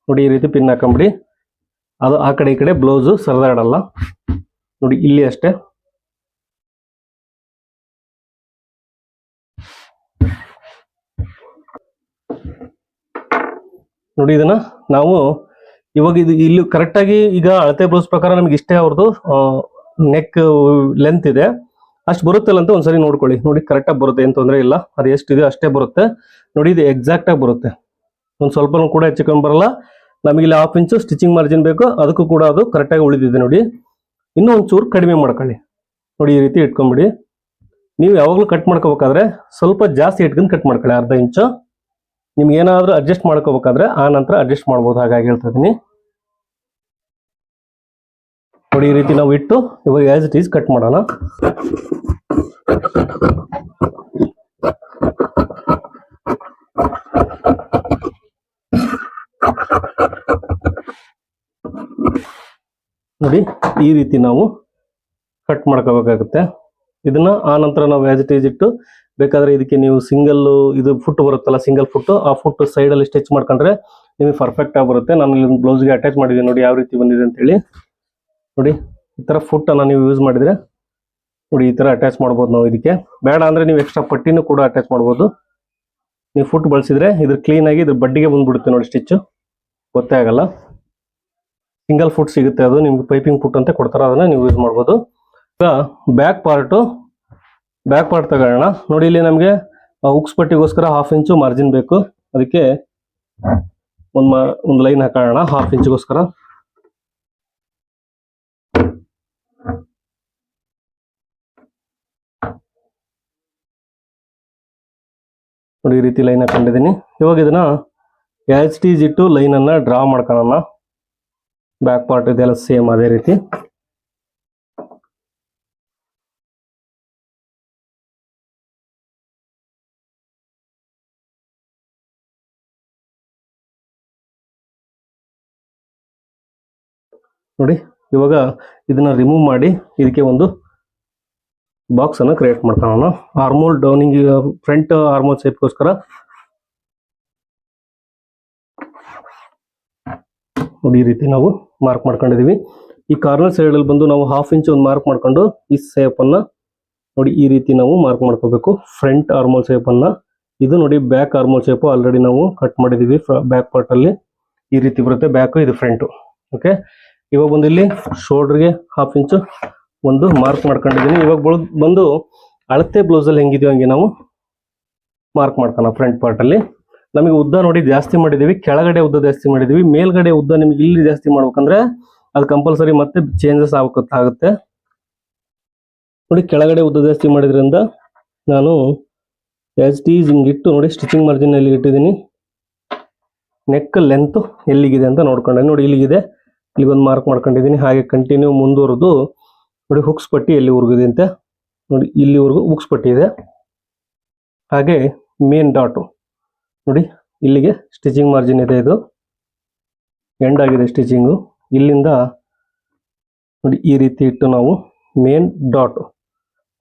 ನೋಡಿ ಈ ರೀತಿ ಪಿನ್ ಹಾಕೊಂಬಿಡಿ ಅದು ಆ ಕಡೆ ಈ ಕಡೆ ಬ್ಲೌಸು ಸರಿದಾಡಲ್ಲ. ನೋಡಿ ಇಲ್ಲಿ ಅಷ್ಟೇ. ನೋಡಿ ಇದನ್ನ ನಾವು ಇವಾಗ ಇದು ಇಲ್ಲಿ ಕರೆಕ್ಟ್ ಆಗಿ ಈಗ ಅಳತೆ ಬ್ಲೌಸ್ ಪ್ರಕಾರ ನಮ್ಗೆ ಇಷ್ಟೇ ಅವ್ರದ್ದು ನೆಕ್ ಲೆಂತ್ ಇದೆ. ಅಷ್ಟು ಬರುತ್ತಲ್ಲ ಅಂತ ಒಂದ್ಸರಿ ನೋಡ್ಕೊಳ್ಳಿ. ನೋಡಿ ಕರೆಕ್ಟ್ ಆಗಿ ಬರುತ್ತೆ, ಏನ್ ತೊಂದರೆ ಇಲ್ಲ. ಅದು ಎಷ್ಟಿದೆ ಅಷ್ಟೇ ಬರುತ್ತೆ. ನೋಡಿ ಇದು ಎಕ್ಸಾಕ್ಟ್ ಆಗಿ ಬರುತ್ತೆ. ಒಂದ್ ಸ್ವಲ್ಪನೂ ಕೂಡ ಹೆಚ್ಚಿಕೊಂಡು ಬರಲ್ಲ. ನಮಗೆ ಇಲ್ಲಿ ಹಾಫ್ ಇಂಚು ಸ್ಟಿಚಿಂಗ್ ಮಾರ್ಜಿನ್ ಬೇಕು. ಅದಕ್ಕೂ ಕೂಡ ಅದು ಕರೆಕ್ಟಾಗಿ ಉಳಿದಿದೆ ನೋಡಿ. ಇನ್ನೂ ಒಂಚೂರು ಕಡಿಮೆ ಮಾಡ್ಕೊಳ್ಳಿ. ನೋಡಿ ಈ ರೀತಿ ಇಟ್ಕೊಂಬಿಡಿ. ನೀವು ಯಾವಾಗಲೂ ಕಟ್ ಮಾಡ್ಕೋಬೇಕಾದ್ರೆ ಸ್ವಲ್ಪ ಜಾಸ್ತಿ ಇಟ್ಕೊಂಡು ಕಟ್ ಮಾಡ್ಕೊಳ್ಳಿ. ಅರ್ಧ ಇಂಚು ನಿಮ್ಗೆ ಏನಾದರೂ ಅಡ್ಜಸ್ಟ್ ಮಾಡ್ಕೋಬೇಕಾದ್ರೆ ಆ ನಂತರ ಅಡ್ಜಸ್ಟ್ ಮಾಡ್ಬೋದು. ಹಾಗಾಗಿ ಹೇಳ್ತಾ ಇದೀನಿ ನೋಡಿ ಈ ರೀತಿ ನಾವು ಇಟ್ಟು ಇವಾಗ ಆಸ್ ಇಟ್ ಈಸ್ ಕಟ್ ಮಾಡೋಣ. ನೋಡಿ, ಈ ರೀತಿ ನಾವು ಕಟ್ ಮಾಡ್ಕೋಬೇಕಾಗುತ್ತೆ. ಇದನ್ನ ಆ ನಂತರ ನಾವು ಈಸ್ ಇಟ್ಟು, ಬೇಕಾದ್ರೆ ಇದಕ್ಕೆ ನೀವು ಸಿಂಗಲ್ ಇದು ಫುಟ್ ಬರುತ್ತಲ್ಲ ಸಿಂಗಲ್ ಫುಟ್ ಆ ಫುಟ್ ಸೈಡ್ ಅಲ್ಲಿ ಸ್ಟಿಚ್ ಮಾಡ್ಕೊಂಡ್ರೆ ನಿಮಗೆ ಪರ್ಫೆಕ್ಟ್ ಆಗಿ ಬರುತ್ತೆ. ನಾನು ಇಲ್ಲಿ ಬ್ಲೌಸ್ಗೆ ಅಟ್ಯಾಚ್ ಮಾಡಿದ್ದೀನಿ ನೋಡಿ, ಯಾವ ರೀತಿ ಬಂದಿದೆ ಅಂತ ಹೇಳಿ. ನೋಡಿ, ಈ ತರ ಫುಟ್ ಅನ್ನ ನೀವು ಯೂಸ್ ಮಾಡಿದ್ರೆ, ನೋಡಿ, ಈ ತರ ಅಟ್ಯಾಚ್ ಮಾಡ್ಬೋದು ನಾವು ಇದಕ್ಕೆ. ಬೇಡ ಅಂದ್ರೆ ನೀವು ಎಕ್ಸ್ಟ್ರಾ ಪಟ್ಟಿನೂ ಕೂಡ ಅಟ್ಯಾಚ್ ಮಾಡ್ಬೋದು. ನೀವು ಫುಟ್ ಬಳಸಿದ್ರೆ ಇದ್ರ ಕ್ಲೀನ್ ಆಗಿ ಇದ್ರ ಬಡ್ಡಿಗೆ ಬಂದ್ಬಿಡುತ್ತೆ ನೋಡಿ ಸ್ಟಿಚ್ ಗೊತ್ತೇ ಆಗಲ್ಲ. ಸಿಂಗಲ್ ಫುಟ್ ಸಿಗುತ್ತೆ ಅದು, ನಿಮ್ಗೆ ಪೈಪಿಂಗ್ ಫುಟ್ ಅಂತ ಕೊಡ್ತಾರೆ, ಅದನ್ನ ನೀವು ಯೂಸ್ ಮಾಡ್ಬೋದು. ಈಗ ಬ್ಯಾಕ್ ಪಾರ್ಟು ಬ್ಯಾಕ್ ಪಾರ್ಟ್ ತಗೊಳ್ಳೋಣ. ನೋಡಿ ಇಲ್ಲಿ ನಮಗೆ ಉಕ್ಸ್ ಪಟ್ಟಿಗೋಸ್ಕರ ಹಾಫ್ ಇಂಚು ಮಾರ್ಜಿನ್ ಬೇಕು. ಅದಕ್ಕೆ ಒಂದು ಮಾ, ಒಂದು ಲೈನ್ ಹಾಕೋಣ ಹಾಫ್ ಇಂಚ್ಗೋಸ್ಕರ ನೋಡಿ ಈ ರೀತಿ ಲೈನ್ ಹಾಕೊಂಡಿದ್ದೀನಿ. ಇವಾಗ ಇದನ್ನ ಎಚ್ ಟೀಸ್ ಇಟ್ಟು ಲೈನ್ ಅನ್ನ ಡ್ರಾ ಮಾಡ್ಕೊಳ್ಳೋಣ ಬ್ಯಾಕ್ ಪಾರ್ಟ್ ಇದೆಲ್ಲ ಸೇಮ್ ಅದೇ ರೀತಿ. ನೋಡಿ, ಇವಾಗ ಇದನ್ನ ರಿಮೂವ್ ಮಾಡಿ ಇದಕ್ಕೆ ಒಂದು ಬಾಕ್ಸ್ ಅನ್ನ ಕ್ರಿಯೇಟ್ ಮಾಡ್ಕೊಳ್ಳೋಣ ಆರ್ಮೋಲ್ ಡೌನಿಂಗ್ ಫ್ರಂಟ್ ಆರ್ಮೋಲ್ ಶೇಪ್ಗೋಸ್ಕರ ನೋಡಿ ಈ ರೀತಿ ನಾವು ಮಾರ್ಕ್ ಮಾಡ್ಕೊಂಡಿದೀವಿ. ಈ ಕಾರ್ನರ್ ಸೈಡ್ ಅಲ್ಲಿ ಬಂದು ನಾವು ಹಾಫ್ ಇಂಚ್ ಒಂದು ಮಾರ್ಕ್ ಮಾಡ್ಕೊಂಡು ಈ ಸೇಪ್ ಅನ್ನ ನೋಡಿ ಈ ರೀತಿ ನಾವು ಮಾರ್ಕ್ ಮಾಡ್ಕೋಬೇಕು. ಫ್ರಂಟ್ ಆರ್ಮೋಲ್ ಶೇಪ್ ಅನ್ನ. ಇದು ನೋಡಿ ಬ್ಯಾಕ್ ಆರ್ಮೋಲ್ ಶೇಪ್ ಆಲ್ರೆಡಿ ನಾವು ಕಟ್ ಮಾಡಿದೀವಿ ಬ್ಯಾಕ್ ಪಾರ್ಟ್ ಅಲ್ಲಿ. ಈ ರೀತಿ ಬರುತ್ತೆ ಬ್ಯಾಕ್ ಇದು ಫ್ರಂಟ್ ಓಕೆ ಇವಾಗ ಬಂದು ಇಲ್ಲಿ ಶೋಲ್ಡರ್ಗೆ ಹಾಫ್ ಇಂಚು ಒಂದು ಮಾರ್ಕ್ ಮಾಡ್ಕೊಂಡಿದ್ದೀನಿ ಇವಾಗ ಬಂದು ಅಳತೆ ಬ್ಲೌಸ್ ಅಲ್ಲಿ ಹೆಂಗಿದೆಯೋ ಹಂಗೆ ನಾವು ಮಾರ್ಕ್ ಮಾಡ್ಕೋಣ ಫ್ರಂಟ್ ಪಾರ್ಟ್ ಅಲ್ಲಿ. ನಮಗೆ ಉದ್ದ ನೋಡಿ ಜಾಸ್ತಿ ಮಾಡಿದೀವಿ, ಕೆಳಗಡೆ ಉದ್ದ ಜಾಸ್ತಿ ಮಾಡಿದೀವಿ, ಮೇಲ್ಗಡೆ ಉದ್ದ ನಿಮ್ಗೆ ಇಲ್ಲಿ ಜಾಸ್ತಿ ಮಾಡ್ಬೇಕಂದ್ರೆ ಅದು ಕಂಪಲ್ಸರಿ ಮತ್ತೆ ಚೇಂಜಸ್ ಆಗುತ್ತೆ. ನೋಡಿ ಕೆಳಗಡೆ ಉದ್ದ ಜಾಸ್ತಿ ಮಾಡಿದ್ರಿಂದ ನಾನು ಎಸ್ ಟಿ ಹಿಂಗಿಟ್ಟು ನೋಡಿ ಸ್ಟಿಚಿಂಗ್ ಮಾರ್ಜಿನ್ ಅಲ್ಲಿ ಇಟ್ಟಿದ್ದೀನಿ. ನೆಕ್ ಲೆಂತ್ ಎಲ್ಲಿಗಿದೆ ಅಂತ ನೋಡ್ಕೊಂಡೆ. ನೋಡಿ ಇಲ್ಲಿಗಿದೆ. ಇಲ್ಲಿ ಒಂದು ಮಾರ್ಕ್ ಮಾಡ್ಕೊಂಡಿದ್ದೀನಿ. ಹಾಗೆ ಕಂಟಿನ್ಯೂ ಮುಂದುವರೆದು ನೋಡಿ ಹುಕ್ಸ್ ಪಟ್ಟಿ ಎಲ್ಲಿವರೆಗಿದೆ ಅಂತ. ನೋಡಿ ಇಲ್ಲಿವರೆಗೂ ಹುಕ್ಸ್ ಪಟ್ಟಿ ಇದೆ. ಹಾಗೆ ಮೇನ್ ಡಾಟು ನೋಡಿ, ಇಲ್ಲಿಗೆ ಸ್ಟಿಚಿಂಗ್ ಮಾರ್ಜಿನ್ ಇದೆ ಇದು. ಎಂಡ್ ಆಗಿದೆ ಸ್ಟಿಚಿಂಗು ಇಲ್ಲಿಂದ ನೋಡಿ, ಈ ರೀತಿ ಇಟ್ಟು ನಾವು ಮೇನ್ ಡಾಟ್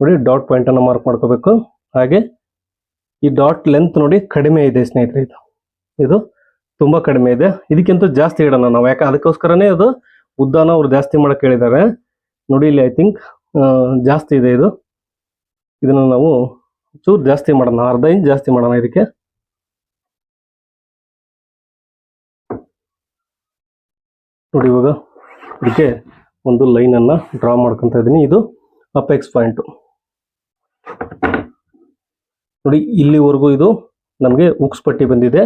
ನೋಡಿ ಡಾಟ್ ಪಾಯಿಂಟ್ ಅನ್ನು ಮಾರ್ಕ್ ಮಾಡ್ಕೋಬೇಕು. ಹಾಗೆ ಈ ಡಾಟ್ ಲೆಂತ್ ನೋಡಿ ಕಡಿಮೆ ಇದೆ ಸ್ನೇಹಿತರೆ ಇದು. ಇದು ತುಂಬಾ ಕಡಿಮೆ ಇದೆ. ಇದಕ್ಕಿಂತ ಜಾಸ್ತಿ ಇಡೋಣ ನಾವು. ಯಾಕೆ ಅದಕ್ಕೋಸ್ಕರನೇ ಅದು ಉದ್ದಾನ ಅವ್ರು ಜಾಸ್ತಿ ಮಾಡಕ್ಕೆ ಹೇಳಿದ್ದಾರೆ. ನೋಡಿ, ಇಲ್ಲಿ ಐ ಥಿಂಕ್ ಜಾಸ್ತಿ ಇದೆ ಇದು. ಇದನ್ನ ನಾವು ಚೂರು ಜಾಸ್ತಿ ಮಾಡೋಣ. ಅರ್ಧ ಇಂಚ್ ಜಾಸ್ತಿ ಮಾಡೋಣ ಇದಕ್ಕೆ. ನೋಡಿ ಇವಾಗ ಇದಕ್ಕೆ ಒಂದು ಲೈನನ್ನು ಡ್ರಾ ಮಾಡ್ಕೊಂತ ಇದ್ದೀನಿ. ಇದು ಅಪೆಕ್ಸ್ ಪಾಯಿಂಟ್ ನೋಡಿ, ಇಲ್ಲಿವರೆಗೂ ಇದು ನಮಗೆ ಉಕ್ಸ್ ಪಟ್ಟಿ ಬಂದಿದೆ.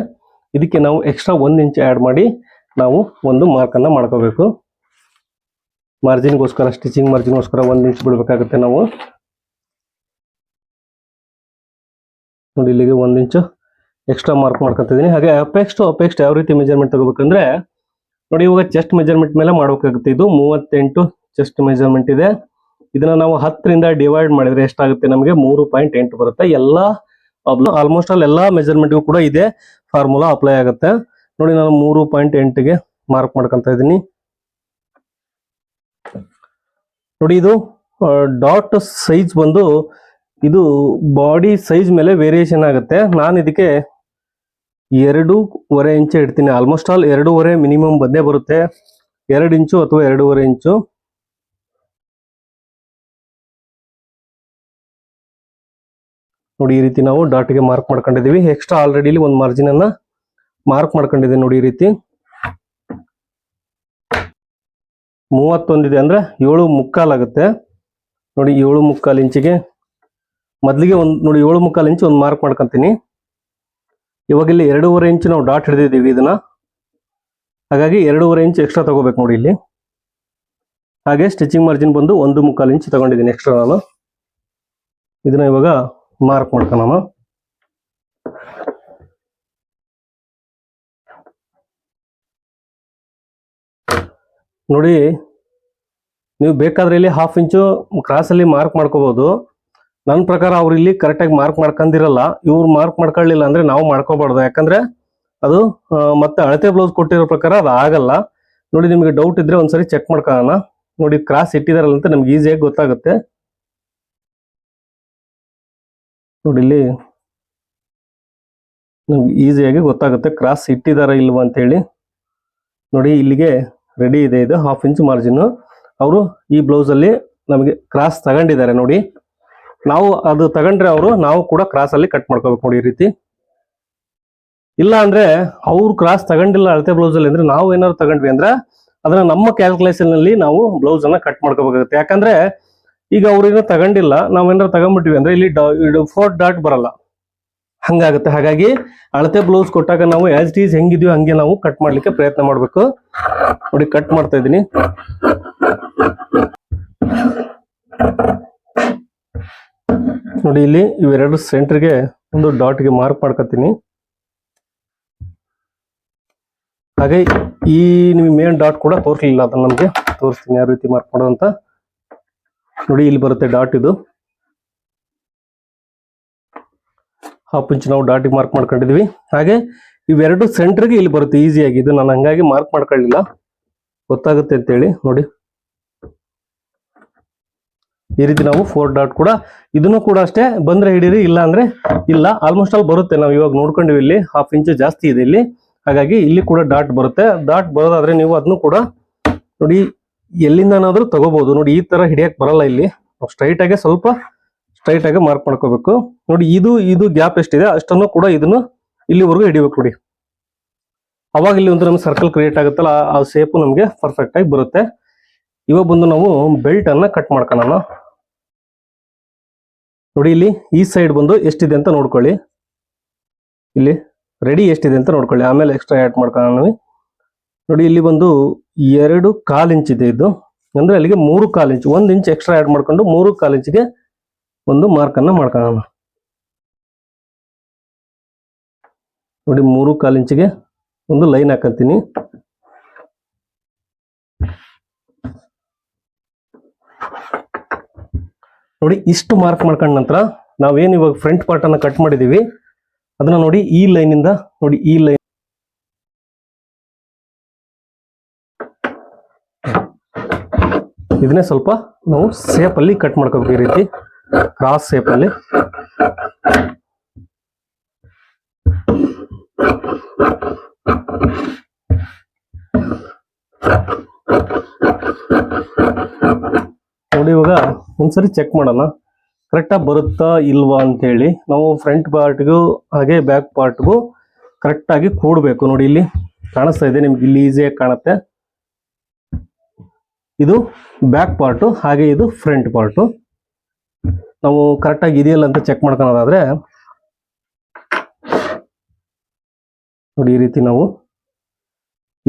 ಇದಕ್ಕೆ ನಾವು ಎಕ್ಸ್ಟ್ರಾ ಒಂದು ಇಂಚ್ ಆ್ಯಡ್ ಮಾಡಿ ನಾವು ಒಂದು ಮಾರ್ಕನ್ನು ಮಾಡ್ಕೋಬೇಕು. ಮಾರ್ಜಿನ್ಗೋಸ್ಕರ ಸ್ಟಿಚಿಂಗ್ ಮಾರ್ಜಿನ್ಗೋಸ್ಕರ ಒಂದು ಇಂಚ್ ಬಿಡಬೇಕಾಗುತ್ತೆ ನಾವು. ನೋಡಿ, ಇಲ್ಲಿಗೆ ಒಂದು ಇಂಚು ಎಕ್ಸ್ಟ್ರಾ ಮಾರ್ಕ್ ಮಾಡ್ಕೊತಿದ್ದೀನಿ ಹಾಗೆ ಅಪೆಕ್ಸ್ ಟು ಅಪೆಕ್ಸ್ ಯಾವ ರೀತಿ ಮೆಜರ್ಮೆಂಟ್ ತಗೋಬೇಕಂದ್ರೆ ನೋಡಿ, ಇವಾಗ ಚೆಸ್ಟ್ ಮೆಜರ್ಮೆಂಟ್ ಮೇಲೆ ಮಾಡಬೇಕಾಗುತ್ತೆ. ಇದು ಮೂವತ್ತೆಂಟು ಚೆಸ್ಟ್ ಮೆಜರ್ಮೆಂಟ್ ಇದೆ. ಇದನ್ನ ನಾವು ಹತ್ತರಿಂದ ಡಿವೈಡ್ ಮಾಡಿದ್ರೆ ಎಷ್ಟಾಗುತ್ತೆ ನಮಗೆ? ಮೂರು ಪಾಯಿಂಟ್ ಎಂಟು ಬರುತ್ತೆ. ಎಲ್ಲ ಆಲ್ಮೋಸ್ಟ್ ಆಲ್ ಎಲ್ಲ ಮೆಜರ್ಮೆಂಟ್ಗೂ ಕೂಡ ಇದೆ ಫಾರ್ಮುಲಾ ಅಪ್ಲೈ ಆಗುತ್ತೆ. ನೋಡಿ, ನಾನು ಮೂರು ಪಾಯಿಂಟ್ ಎಂಟಿಗೆ ಮಾರ್ಕ್ ಮಾಡ್ಕೊಂತ ಇದ್ದೀನಿ. ನೋಡಿ, ಇದು ಡಾಟ್ ಸೈಜ್ ಬಂದು ಇದು ಬಾಡಿ ಸೈಜ್ ಮೇಲೆ ವೇರಿಯೇಷನ್ ಆಗುತ್ತೆ. ನಾನು ಇದಕ್ಕೆ ಎರಡೂವರೆ ಇಂಚು ಇಡ್ತೀನಿ. ಆಲ್ಮೋಸ್ಟ್ ಆಲ್ ಎರಡೂವರೆ ಮಿನಿಮಮ್ ಬಂದೇ ಬರುತ್ತೆ. ಎರಡು ಇಂಚು ಅಥವಾ ಎರಡೂವರೆ ಇಂಚು. ನೋಡಿ, ಈ ರೀತಿ ನಾವು ಡಾಟ್ಗೆ ಮಾರ್ಕ್ ಮಾಡ್ಕೊಂಡಿದ್ದೀವಿ. ಎಕ್ಸ್ಟ್ರಾ ಆಲ್ರೆಡಿ ಒಂದು ಮಾರ್ಜಿನ್ ಅನ್ನ ಮಾರ್ಕ್ ಮಾಡ್ಕೊಂಡಿದ್ದೀನಿ ನೋಡಿ, ಈ ರೀತಿ. ಮೂವತ್ತೊಂದಿದೆ ಅಂದ್ರೆ ಏಳು ಮುಕ್ಕಾಲ್ ಆಗುತ್ತೆ. ನೋಡಿ, ಏಳು ಮುಕ್ಕಾಲು ಇಂಚಿಗೆ. ಮೊದಲಿಗೆ ಒಂದು, ನೋಡಿ, ಏಳು ಮುಕ್ಕಾಲು ಇಂಚು ಒಂದು ಮಾರ್ಕ್ ಮಾಡ್ಕೊಂತೀನಿ. ಇವಾಗ ಇಲ್ಲಿ ಎರಡೂವರೆ ಇಂಚ್ ನಾವು ಡಾಟ್ ಹಿಡಿದಿದ್ದೀವಿ ಇದನ್ನ. ಹಾಗಾಗಿ ಎರಡೂವರೆ ಇಂಚ್ ಎಕ್ಸ್ಟ್ರಾ ತಗೋಬೇಕು ನೋಡಿ ಇಲ್ಲಿ. ಹಾಗೆ ಸ್ಟಿಚಿಂಗ್ ಮಾರ್ಜಿನ್ ಬಂದು ಒಂದು ಮುಕ್ಕಾಲು ಇಂಚ್ ತಗೊಂಡಿದ್ದೀನಿ ಎಕ್ಸ್ಟ್ರಾ ನಾನು. ಇದನ್ನ ಇವಾಗ ಮಾರ್ಕ್ ಮಾಡ್ಕೊಳ್ಳೋಣ ನೋಡಿ, ನೀವು ಬೇಕಾದ್ರೆ ಇಲ್ಲಿ ಹಾಫ್ ಇಂಚು ಕ್ರಾಸಲ್ಲಿ ಮಾರ್ಕ್ ಮಾಡ್ಕೋಬಹುದು ನನ್ನ ಪ್ರಕಾರ ಅವ್ರು ಇಲ್ಲಿ ಕರೆಕ್ಟಾಗಿ ಮಾರ್ಕ್ ಮಾಡ್ಕೊಂಡಿರಲ್ಲ ಇವ್ರು ಮಾರ್ಕ್ ಮಾಡ್ಕೊಳ್ಳಿಲ್ಲ ಅಂದ್ರೆ ನಾವು ಮಾಡ್ಕೋಬಾರ್ದು. ಯಾಕಂದ್ರೆ ಅದು ಮತ್ತೆ ಅಳತೆ ಬ್ಲೌಸ್ ಕೊಟ್ಟಿರೋ ಪ್ರಕಾರ ಅದು ಆಗಲ್ಲ. ನೋಡಿ, ನಿಮಗೆ ಡೌಟ್ ಇದ್ರೆ ಒಂದ್ಸರಿ ಚೆಕ್ ಮಾಡ್ಕೊಳ್ಳೋಣ. ನೋಡಿ ಕ್ರಾಸ್ ಇಟ್ಟಿದಾರಲ್ಲ ಅಂತ ನಮ್ಗೆ ಈಸಿಯಾಗಿ ಗೊತ್ತಾಗುತ್ತೆ. ನೋಡಿ, ಇಲ್ಲಿ ನಮ್ಗೆ ಈಸಿಯಾಗಿ ಗೊತ್ತಾಗುತ್ತೆ ಕ್ರಾಸ್ ಇಟ್ಟಿದಾರ ಇಲ್ವಾ ಅಂತ ಹೇಳಿ. ನೋಡಿ, ಇಲ್ಲಿಗೆ ರೆಡಿ ಇದೆ ಇದು ಹಾಫ್ ಇಂಚ್ ಮಾರ್ಜಿನ್ ಅವರು ಈ ಬ್ಲೌಸ್ ಅಲ್ಲಿ ನಮಗೆ ಕ್ರಾಸ್ ತಗೊಂಡಿದ್ದಾರೆ. ನೋಡಿ ನಾವು ಅದು ತಗೊಂಡ್ರೆ ಅವರು, ನಾವು ಕೂಡ ಕ್ರಾಸ್ ಅಲ್ಲಿ ಕಟ್ ಮಾಡ್ಕೋಬೇಕು ನೋಡಿ ಈ ರೀತಿ. ಇಲ್ಲ ಅಂದ್ರೆ ಅವ್ರು ಕ್ರಾಸ್ ತಗೊಂಡಿಲ್ಲ ಅಳತೆ ಬ್ಲೌಸ್ ಅಲ್ಲಿ ಅಂದ್ರೆ ನಾವು ಏನಾದ್ರು ತಗೊಂಡ್ವಿ ಅಂದ್ರೆ ಅದನ್ನ ನಮ್ಮ ಕ್ಯಾಲ್ಕುಲೇಷನ್ನಲ್ಲಿ ನಾವು ಬ್ಲೌಸ್ ಅನ್ನ ಕಟ್ ಮಾಡ್ಕೋಬೇಕಾಗುತ್ತೆ. ಯಾಕಂದ್ರೆ ಈಗ ಅವ್ರೇನೋ ತಗೊಂಡಿಲ್ಲ, ನಾವು ಏನಾರು ತಗೊಂಡ್ಬಿಟ್ವಿ ಅಂದ್ರೆ ಇಲ್ಲಿ ಫೋರ್ ಡಾಟ್ ಬರಲ್ಲ. ಹಂಗಾಗುತ್ತೆ. ಹಾಗಾಗಿ ಅಳತೆ ಬ್ಲೌಸ್ ಕೊಟ್ಟಾಗ ನಾವು ಆಸ್ ಈಸ್ ಹೆಂಗಿದೆಯೋ ಹಂಗೆ ನಾವು ಕಟ್ ಮಾಡ್ಲಿಕ್ಕೆ ಪ್ರಯತ್ನ ಮಾಡ್ಬೇಕು. ನೋಡಿ ಕಟ್ ಮಾಡ್ತಾ ಇದ್ದೀನಿ. ನೋಡಿ ಇಲ್ಲಿ ಇವೆರಡು ಸೆಂಟ್ರಿಗೆ ಒಂದು ಡಾಟ್ಗೆ ಮಾರ್ಕ್ ಮಾಡ್ಕೊತೀನಿ. ಹಾಗೆ ಈ ನಿಮಗೆ ಮೇನ್ ಡಾಟ್ ಕೂಡ ತೋರಿಸಲಿಲ್ಲ ಅದನ್ನ ನಮಗೆ, ತೋರಿಸ್ತೀನಿ ಯಾವ ರೀತಿ ಮಾರ್ಕ್ ಮಾಡೋದಂತ ನೋಡಿ ಇಲ್ಲಿ ಬರುತ್ತೆ ಡಾಟ್ ಇದು. ಹಾಫ್ ಇಂಚ್ ನಾವು ಡಾಟಿಗೆ ಮಾರ್ಕ್ ಮಾಡ್ಕೊಂಡಿದ್ವಿ. ಹಾಗೆ ಇವೆರಡು ಸೆಂಟರ್ಗೆ ಇಲ್ಲಿ ಬರುತ್ತೆ ಈಸಿಯಾಗಿ. ಇದು ನಾನು ಹಂಗಾಗಿ ಮಾರ್ಕ್ ಮಾಡ್ಕೊಳ್ಳಿಲ್ಲ. ಗೊತ್ತಾಗುತ್ತೆ ಅಂತೇಳಿ, ನೋಡಿ. ಈ ರೀತಿ ನಾವು ಫೋರ್ ಡಾಟ್ ಕೂಡ ಇದನ್ನು ಕೂಡ ಅಷ್ಟೇ ಬಂದ್ರೆ ಹಿಡೀರಿ, ಇಲ್ಲ ಅಂದ್ರೆ ಇಲ್ಲ. ಆಲ್ಮೋಸ್ಟ್ ಆಲ್ ಬರುತ್ತೆ. ನಾವು ಇವಾಗ ನೋಡ್ಕೊಂಡಿವಿ ಇಲ್ಲಿ. ಹಾಫ್ ಇಂಚ್ ಜಾಸ್ತಿ ಇದೆ ಇಲ್ಲಿ. ಹಾಗಾಗಿ ಇಲ್ಲಿ ಕೂಡ ಡಾಟ್ ಬರುತ್ತೆ. ಡಾಟ್ ಬರೋದಾದ್ರೆ ನೀವು ಅದನ್ನು ಕೂಡ ನೋಡಿ ಎಲ್ಲಿಂದನಾದ್ರೂ ತಗೋಬಹುದು ನೋಡಿ ಈ ತರ ಹಿಡಿಯಕ್ ಬರಲ್ಲ ಇಲ್ಲಿ. ಸ್ಟ್ರೈಟ್ ಆಗಿ ಸ್ವಲ್ಪ ಸ್ಟ್ರೈಟ್ ಆಗಿ ಮಾರ್ಕ್ ಮಾಡ್ಕೋಬೇಕು. ನೋಡಿ ಇದು ಇದು ಗ್ಯಾಪ್ ಎಷ್ಟಿದೆ, ಅಷ್ಟನ್ನು ಕೂಡ ಇದನ್ನು ಇಲ್ಲಿವರೆಗೂ ಹಿಡಿಬೇಕು ನೋಡಿ. ಅವಾಗ ಇಲ್ಲಿ ಒಂದು ನಮ್ಗೆ ಸರ್ಕಲ್ ಕ್ರಿಯೇಟ್ ಆಗುತ್ತಲ್ಲ, ಆ- ಶೇಪ್ ನಮಗೆ ಪರ್ಫೆಕ್ಟ್ ಆಗಿ ಬರುತ್ತೆ. ಇವಾಗ ಬಂದು ನಾವು ಬೆಲ್ಟ್ ಅನ್ನ ಕಟ್ ಮಾಡ್ಕೊಳ್ಳೋಣ ನೋಡಿ ಇಲ್ಲಿ ಈ ಸೈಡ್ ಬಂದು ಎಷ್ಟಿದೆ ಅಂತ ನೋಡ್ಕೊಳ್ಳಿ. ಇಲ್ಲಿ ರೆಡಿ ಎಷ್ಟಿದೆ ಅಂತ ನೋಡ್ಕೊಳ್ಳಿ. ಆಮೇಲೆ ಎಕ್ಸ್ಟ್ರಾ ಆ್ಯಡ್ ಮಾಡ್ಕೊಳ್ಳೋಣ ನೋಡಿ ಇಲ್ಲಿ ಬಂದು ಎರಡು ಕಾಲು ಇಂಚ್ ಇದೆ ಇದು. ಅಂದ್ರೆ ಅಲ್ಲಿಗೆ ಮೂರು ಕಾಲು ಇಂಚ್ ಒಂದು ಇಂಚ್ ಎಕ್ಸ್ಟ್ರಾ ಆ್ಯಡ್ ಮಾಡ್ಕೊಂಡು ಮೂರು ಕಾಲು ಇಂಚಿಗೆ ಒಂದು ಮಾರ್ಕನ್ನು ಮಾಡ್ಕೊಳ್ಳೋಣ. ನೋಡಿ ಮೂರು ಕಾಲು ಇಂಚಿಗೆ ಒಂದು ಲೈನ್ ಹಾಕಂತೀನಿ. ನೋಡಿ ಇಷ್ಟು ಮಾರ್ಕ್ ಮಾಡ್ಕೊಂಡ ನಂತರ ನಾವೇನು ಇವಾಗ ಫ್ರಂಟ್ ಪಾರ್ಟ್ ಅನ್ನ ಕಟ್ ಮಾಡಿದೀವಿ, ಅದನ್ನ ನೋಡಿ ಈ ಲೈನ್ ಇಂದ ನೋಡಿ ಈ ಲೈನ್ ಇದನ್ನೇ ಸ್ವಲ್ಪ ನಾವು ಸೇಪ್ ಅಲ್ಲಿ ಕಟ್ ಮಾಡ್ಕೋಬೇಕು ಈ ರೀತಿ ಕ್ರಾಸ್ ಸೇಪ್ ಅಲ್ಲಿ. ನೋಡಿ ಇವಾಗ ಒಂದ್ಸರಿ ಚೆಕ್ ಮಾಡೋಣ. ಕರೆಕ್ಟಾಗಿ ಬರುತ್ತಾ ಇಲ್ವಾ ಅಂತ ಹೇಳಿ ನಾವು ಫ್ರಂಟ್ ಪಾರ್ಟ್ಗೂ ಹಾಗೆ ಬ್ಯಾಕ್ ಪಾರ್ಟ್ಗೂ ಕರೆಕ್ಟಾಗಿ ಕೂಡಬೇಕು. ನೋಡಿ ಇಲ್ಲಿ ಕಾಣಿಸ್ತಾ ಇದೆ, ನಿಮ್ಗೆ ಇಲ್ಲಿ ಈಸಿಯಾಗಿ ಕಾಣುತ್ತೆ. ಇದು ಬ್ಯಾಕ್ ಪಾರ್ಟು ಹಾಗೆ ಇದು ಫ್ರಂಟ್ ಪಾರ್ಟು ನಾವು ಕರೆಕ್ಟಾಗಿ ಇದೆಯಲ್ಲ ಅಂತ ಚೆಕ್ ಮಾಡ್ಕೊಳೋದಾದ್ರೆ ನೋಡಿ ಈ ರೀತಿ ನಾವು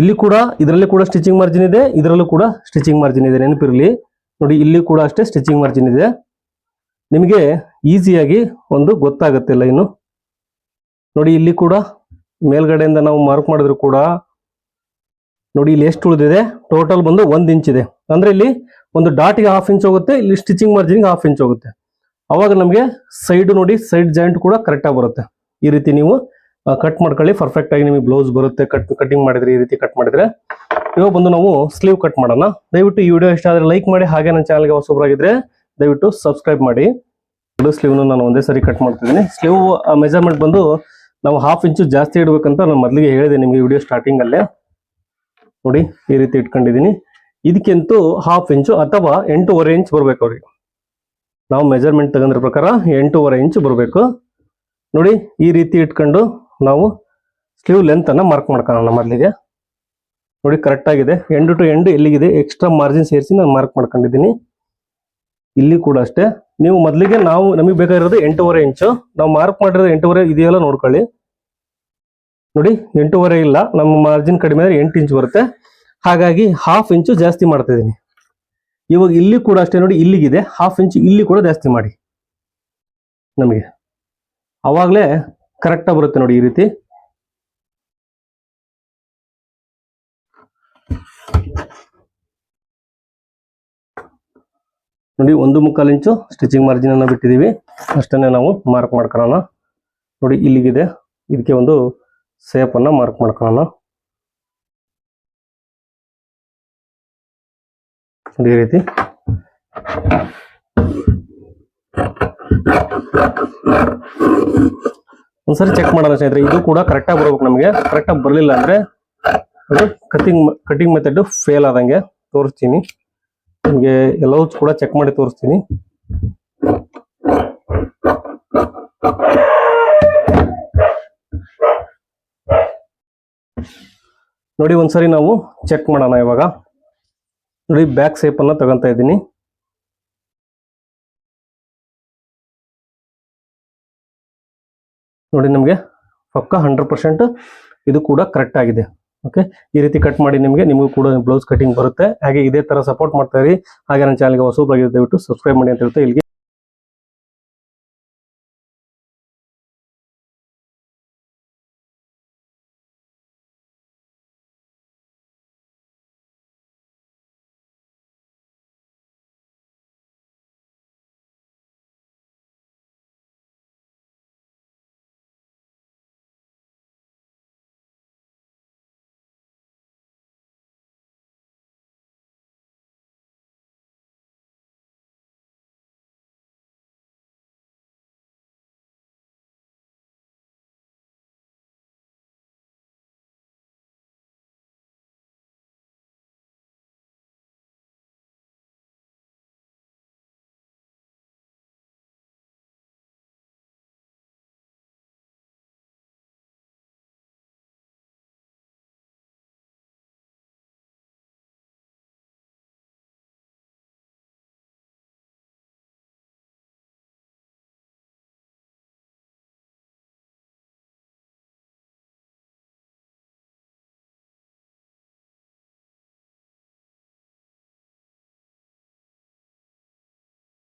ಇಲ್ಲಿ ಕೂಡ, ಇದರಲ್ಲಿ ಕೂಡ ಸ್ಟಿಚಿಂಗ್ ಮಾರ್ಜಿನ್ ಇದೆ, ಇದರಲ್ಲೂ ಕೂಡ ಸ್ಟಿಚಿಂಗ್ ಮಾರ್ಜಿನ್ ಇದೆ. ನೆನಪಿರಲಿ. ನೋಡಿ ಇಲ್ಲಿ ಕೂಡ ಅಷ್ಟೇ ಸ್ಟಿಚಿಂಗ್ ಮಾರ್ಜಿನ್ ಇದೆ. ನಿಮಗೆ ಈಸಿಯಾಗಿ ಒಂದು ಗೊತ್ತಾಗುತ್ತೆ ಲೈನು ನೋಡಿ, ಇಲ್ಲಿ ಕೂಡ ಮೇಲ್ಗಡೆಯಿಂದ ನಾವು ಮಾರ್ಕ್ ಮಾಡಿದ್ರು ಕೂಡ ನೋಡಿ, ಇಲ್ಲಿ ಎಷ್ಟು ಉಳಿದಿದೆ? ಟೋಟಲ್ ಬಂದು ಒಂದು ಇಂಚ್ ಇದೆ. ಅಂದ್ರೆ ಇಲ್ಲಿ ಒಂದು ಡಾಟಿಗೆ ಹಾಫ್ ಇಂಚ್ ಹೋಗುತ್ತೆ, ಇಲ್ಲಿ ಸ್ಟಿಚಿಂಗ್ ಮಾರ್ಜಿನ್ಗೆ ಹಾಫ್ ಇಂಚ್ ಹೋಗುತ್ತೆ. ಅವಾಗ ನಮಗೆ ಸೈಡ್ ನೋಡಿ ಸೈಡ್ ಜಾಯಿಂಟ್ ಕೂಡ ಕರೆಕ್ಟಾಗಿ ಬರುತ್ತೆ. ಈ ರೀತಿ ನೀವು ಕಟ್ ಮಾಡ್ಕೊಳ್ಳಿ. ಪರ್ಫೆಕ್ಟ್ ಆಗಿ ನಿಮಗೆ ಬ್ಲೌಸ್ ಬರುತ್ತೆ. ಕಟ್ ಕಟಿಂಗ್ ಮಾಡಿದ್ರೆ ಈ ರೀತಿ ಕಟ್ ಮಾಡಿದ್ರೆ. ಇವಾಗ ಬಂದು ನಾವು ಸ್ಲೀವ್ ಕಟ್ ಮಾಡೋಣ. ದಯವಿಟ್ಟು ಈ ವಿಡಿಯೋ ಇಷ್ಟ ಆದರೆ ಲೈಕ್ ಮಾಡಿ, ಹಾಗೆ ನನ್ನ ಚಾನಲ್ಗೆ ಹೊಸಬ್ರಾಗಿದ್ರೆ ದಯವಿಟ್ಟು ಸಬ್ಸ್ಕ್ರೈಬ್ ಮಾಡಿ. ಎರಡು ಸ್ಲೀವ್ನು ನಾನು ಒಂದೇ ಸರಿ ಕಟ್ ಮಾಡ್ತಿದ್ದೀನಿ. ಸ್ಲೀವ್ ಮೆಜರ್ಮೆಂಟ್ ಬಂದು ನಾವು ಹಾಫ್ ಇಂಚು ಜಾಸ್ತಿ ಇಡಬೇಕಂತ ನಾನು ಮೊದಲಿಗೆ ಹೇಳಿದೆ ನಿಮಗೆ ವಿಡಿಯೋ ಸ್ಟಾರ್ಟಿಂಗ್ ಅಲ್ಲೇ. ನೋಡಿ, ಈ ರೀತಿ ಇಟ್ಕೊಂಡಿದ್ದೀನಿ. ಇದಕ್ಕಿಂತೂ ಹಾಫ್ ಇಂಚು ಅಥವಾ ಎಂಟೂವರೆ ಇಂಚ್ ಬರಬೇಕು ಅವ್ರಿಗೆ. ನಾವು ಮೆಜರ್ಮೆಂಟ್ ತಗೊಂಡ್ರ ಪ್ರಕಾರ ಎಂಟೂವರೆ ಇಂಚ್ ಬರಬೇಕು. ನೋಡಿ, ಈ ರೀತಿ ಇಟ್ಕೊಂಡು ನಾವು ಸ್ಲೀವ್ ಲೆಂತ್ ಅನ್ನ ಮಾರ್ಕ್ ಮಾಡ್ಕೊಳ್ಳೋಣ ಮೊದಲಿಗೆ. ನೋಡಿ ಕರೆಕ್ಟ್ ಆಗಿದೆ. ಎಂಡ್ ಟು ಎಂಡ್ ಎಲ್ಲಿಗಿದೆ? ಎಕ್ಸ್ಟ್ರಾ ಮಾರ್ಜಿನ್ ಸೇರಿಸಿ ನಾನು ಮಾರ್ಕ್ ಮಾಡ್ಕೊಂಡಿದ್ದೀನಿ. ಇಲ್ಲಿ ಕೂಡ ಅಷ್ಟೇ. ನೀವು ಮೊದಲಿಗೆ ನಾವು, ನಮಗೆ ಬೇಕಾಗಿರೋದು ಎಂಟೂವರೆ ಇಂಚು ನಾವು ಮಾರ್ಕ್ ಮಾಡಿರೋದು ಎಂಟೂವರೆ ಇದೆಯಲ್ಲ ನೋಡ್ಕೊಳ್ಳಿ. ನೋಡಿ, ಎಂಟೂವರೆ ಇಲ್ಲ. ನಮ್ಮ ಮಾರ್ಜಿನ್ ಕಡಿಮೆ ಆದರೆ ಎಂಟು ಇಂಚು ಬರುತ್ತೆ. ಹಾಗಾಗಿ ಹಾಫ್ ಇಂಚು ಜಾಸ್ತಿ ಮಾಡ್ತಾ ಇದೀನಿ ಇವಾಗ ಇಲ್ಲಿ ಕೂಡ ಅಷ್ಟೇ ನೋಡಿ, ಇಲ್ಲಿಗಿದೆ. ಹಾಫ್ ಇಂಚು ಇಲ್ಲಿ ಕೂಡ ಜಾಸ್ತಿ ಮಾಡಿ. ನಮಗೆ. ಅವಾಗಲೇ ಕರೆಕ್ಟಾಗಿ ಬರುತ್ತೆ ನೋಡಿ ಈ ರೀತಿ. ನೋಡಿ, ಒಂದು ಮುಕ್ಕಾಲು ಇಂಚು ಸ್ಟಿಚಿಂಗ್ ಮಾರ್ಜಿನ್ ಅನ್ನ ಬಿಟ್ಟಿದೀವಿ. ಅಷ್ಟನ್ನೇ ನಾವು ಮಾರ್ಕ್ ಮಾಡ್ಕೊಳ್ಳೋಣ. ನೋಡಿ, ಇಲ್ಲಿಗಿದೆ. ಇದಕ್ಕೆ ಒಂದು ಸೇಪ್ ಅನ್ನ ಮಾರ್ಕ್ ಮಾಡ್ಕೊಳ್ಳೋಣ. ನೋಡಿ ಈ ರೀತಿ. ಒಂದ್ಸರಿ ಚೆಕ್ ಮಾಡೋಣ ಸ್ನೇಹಿತರೆ, ಇದು ಕೂಡ ಕರೆಕ್ಟಾಗಿ ಬರ್ಬೇಕು ನಮಗೆ. ಕರೆಕ್ಟಾಗಿ ಬರಲಿಲ್ಲ ಅಂದ್ರೆ ಅದು ಕಟಿಂಗ್ ಕಟಿಂಗ್ ಮೆಥಡ್ ಫೇಲ್ ಆದಂಗೆ ತೋರಿಸ್ತೀನಿ. ನಿಮಗೆ ಎಲ್ಲವೂ ಕೂಡ ಚೆಕ್ ಮಾಡಿ ತೋರಿಸ್ತೀನಿ. ನೋಡಿ ಒಂದ್ಸರಿ ನಾವು ಚೆಕ್ ಮಾಡೋಣ ಇವಾಗ. ನೋಡಿ ಬ್ಯಾಕ್ ಸೇಪ್ ಅನ್ನು ತಗೊಂತ ಇದ್ದೀನಿ. ನೋಡಿ ನಮಗೆ ಪಕ್ಕ ಹಂಡ್ರೆಡ್ ಪರ್ಸೆಂಟ್ ಇದು ಕೂಡ ಕರೆಕ್ಟ್ ಆಗಿದೆ. ಓಕೆ ಈ ರೀತಿ ಕಟ್ ಮಾಡಿ ನಿಮಗೆ, ನಿಮಗೂ ಕೂಡ ಬ್ಲೌಸ್ ಕಟಿಂಗ್ ಬರುತ್ತೆ. ಹಾಗೆ ಇದೇ ತರ ಸಪೋರ್ಟ್ ಮಾಡ್ತಾ ಇರಿ. ಹಾಗೆ ನನ್ನ ಚಾನಲ್ಗೆ ಹೊಸಬರಾಗಿ ದಯವಿಟ್ಟು ಸಬ್ಸ್ಕ್ರೈಬ್ ಮಾಡಿ ಅಂತ ಹೇಳ್ತಾ ಇಲ್ಲಿಗೆ